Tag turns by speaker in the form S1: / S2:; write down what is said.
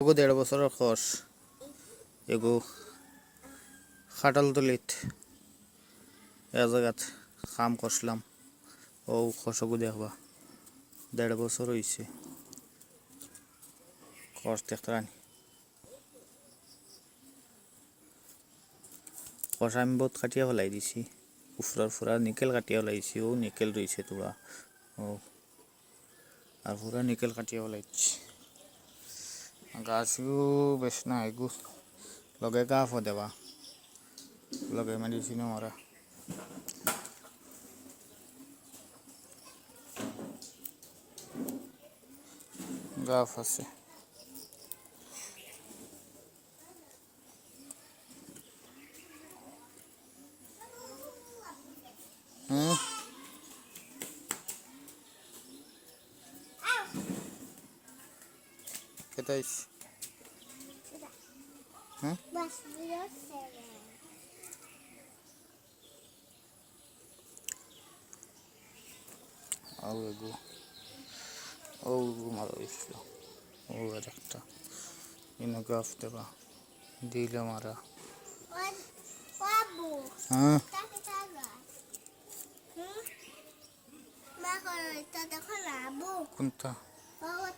S1: এগো দেড় বছরের খস এগো খাটাল তলিত এ জায়গাত কাম করছিলাম ও খসগো দেখবা। দেড় বছর হয়েছে খস দেখতে রানি খস আমি বহুত কাটিয়া ফেলাই দিছি। উফরার ফুরা নিকেল কাটিয়া ফেলাইছি ও নিকেল রয়েছে তোরা। ও আর পুরা নিকেল কাটিয়া ফেলাইছি। গাছও বেশ না এগু লগে গাফও দেবা লগে মেডিসিনও মারা গাফ আছে হুম? কেতাইস হুম
S2: Başlıyor sever.
S1: আও এগু ও মারা হয়েছিল ও আর একটা ইনো গাফ দেবা দিলে মারা. হ্যাঁ. কোনটা